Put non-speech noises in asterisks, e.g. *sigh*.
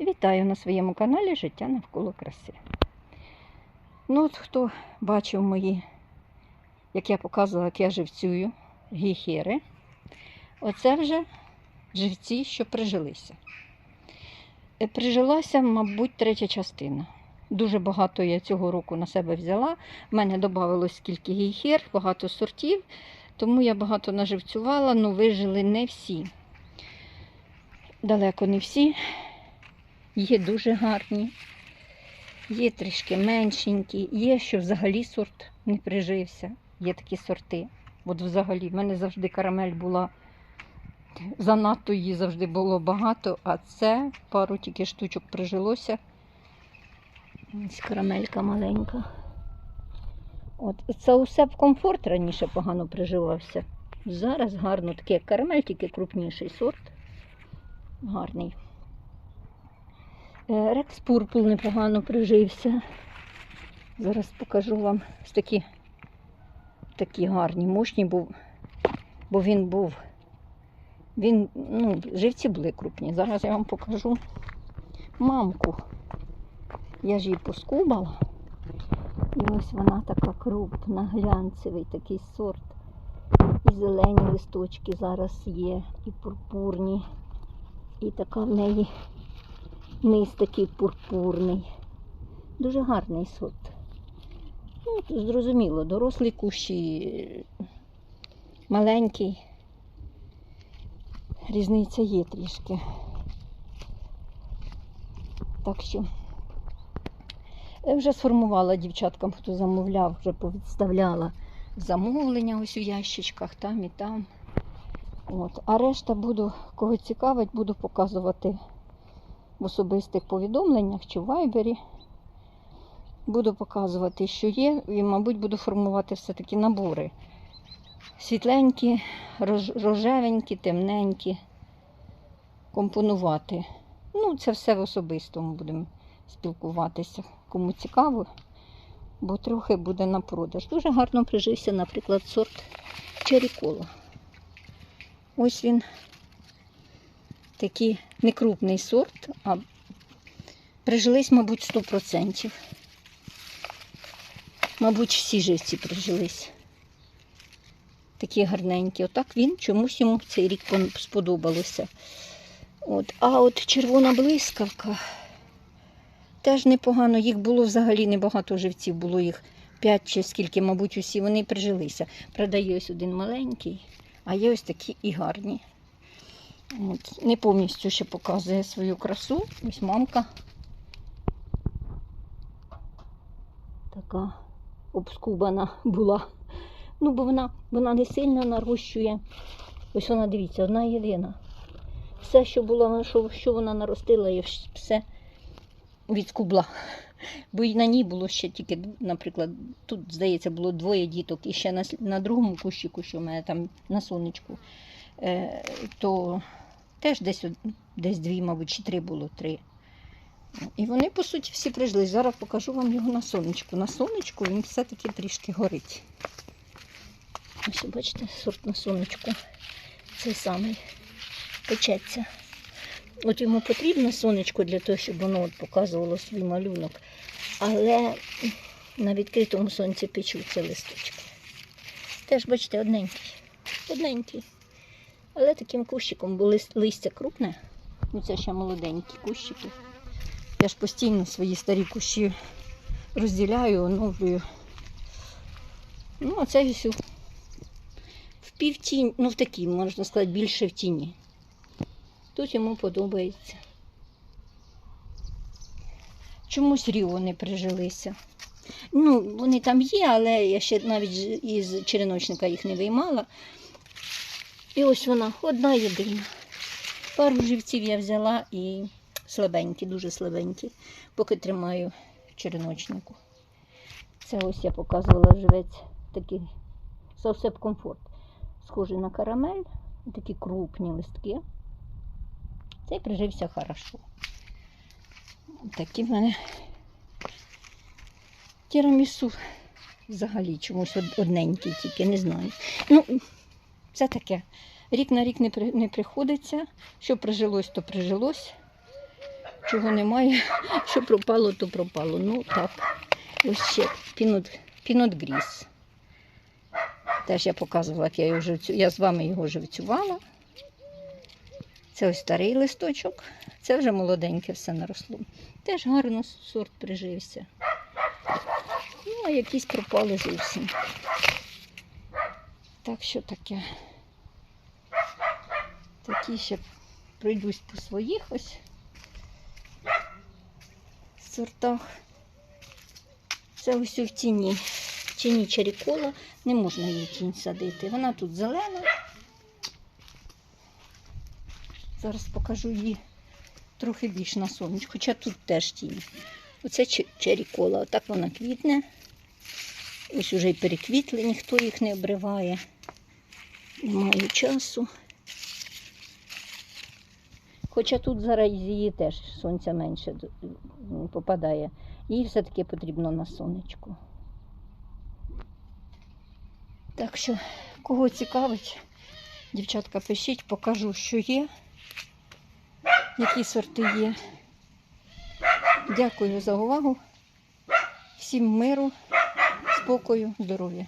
Вітаю на своєму каналі Життя навколо краси. Ну, от хто бачив мої, як я показувала, як я живцюю, гіхери, оце вже живці, що прижилися. Е, Прижилася, мабуть, третя частина. Дуже багато я цього року на себе взяла. В мене додавалось скільки гіхер, багато сортів, тому я багато наживцювала, але вижили не всі. Далеко не всі. Є дуже гарні, є трішки меншенькі, є, що взагалі сорт не прижився. Є такі сорти. От взагалі, в мене завжди карамель була, занадто її завжди було багато, а це пару тільки штучок прижилося. Ось карамелька маленька. От це усе в комфорт раніше погано приживався. Зараз гарно такий карамель, тільки крупніший сорт. Гарний. Е, Рекс Пурпул непогано прижився. Зараз покажу вам такі, такі гарні, мощні, бо, бо він був. Він, ну, живці були крупні. Зараз я вам покажу мамку. Я ж її поскубала. І ось вона така крупна, глянцевий такий сорт. І зелені листочки зараз є, і пурпурні. І така в неї низ такий пурпурний. Дуже гарний сорт. Ну, зрозуміло, дорослий кущ і маленький. Різниця є трішки. Так що я вже сформувала дівчаткам, хто замовляв, вже повідставляла замовлення ось у ящичках там і там. От. А решта буду, кого цікавить, буду показувати в особистих повідомленнях чи в вайбері. Буду показувати, що є, і, мабуть, буду формувати все-таки набори. Світленькі, рожевенькі, темненькі, компонувати. Ну, це все в особистому будемо спілкуватися. Кому цікаво, бо трохи буде на продаж. Дуже гарно прижився, наприклад, сорт черікола. Ось він такий некрупний сорт, а прижились, мабуть, 100%. Мабуть, всі живці прижились. Такі гарненькі. Отак він чомусь йому цей рік сподобалося. От. А от червона блискавка теж непогано. Їх було взагалі небагато живців, було їх 5 чи скільки, мабуть, усі вони прижилися. Правда, є ось один маленький, а є ось такі і гарні. От. Не повністю ще показує свою красу. Ось мамка. Така обскубана була. Ну, бо вона, вона не сильно нарощує. Ось вона, дивіться, одна єдина. Все, що було, що, вона наростила, я все відскубла. Бо й на ній було ще тільки, наприклад, тут, здається, було двоє діток, і ще на, на другому кущику, що в мене там на сонечку, то теж десь, десь дві, мабуть, чи три було три. І вони, по суті, всі прийшли. Зараз покажу вам його на сонечку. На сонечку він все-таки трішки горить. Ось, бачите, сорт на сонечку. Цей самий печеться. От йому потрібно сонечко для того, щоб воно от показувало свій малюнок. Але на відкритому сонці печуться листочки. Теж, бачите, одненький. Одненький. Але таким кущиком, бо лист- листя крупне. Ну це ще молоденькі кущики. Я ж постійно свої старі кущі розділяю, оновлюю. Ну, а це ось в півтінь, ну в такій, можна сказати, більше в тіні. Тут йому подобається. Чомусь ріо не прижилися. Ну, вони там є, але я ще навіть із череночника їх не виймала. І ось вона одна єдина. Пару живців я взяла і слабенькі, дуже слабенькі, поки тримаю в череночнику. Це ось я показувала живець такий Саусеп комфорт. Схожий на карамель, такі крупні листки. Цей прижився хорошо. Такі в мене тірамісу взагалі чомусь одненький тільки, не знаю. Ну, це таке. Рік на рік не, при, не приходиться. Що прижилось, то прижилось. чого немає, *laughs* що пропало, то пропало. Ну так. Ось ще пінот, пінот гріз. Теж я показувала, як я його живцю. Я з вами його живцювала. Це ось старий листочок. Це вже молоденьке все наросло. Теж гарно сорт прижився. Ну, а якісь пропали зовсім. Так що таке. Такі ще пройдусь по своїх ось сортах. Це ось в тіні. В тіні черікола. Не можна її тінь садити. Вона тут зелена. Зараз покажу її трохи більш на сонечку, хоча тут теж тінь. Оце че- черікола, отак вона квітне. Ось уже й переквітли, ніхто їх не обриває. Немає часу. Хоча тут зараз її теж сонця менше попадає. Їй все-таки потрібно на сонечку. Так що, кого цікавить, дівчатка, пишіть, покажу, що є, які сорти є. Дякую за увагу. Всім миру, спокою, здоров'я.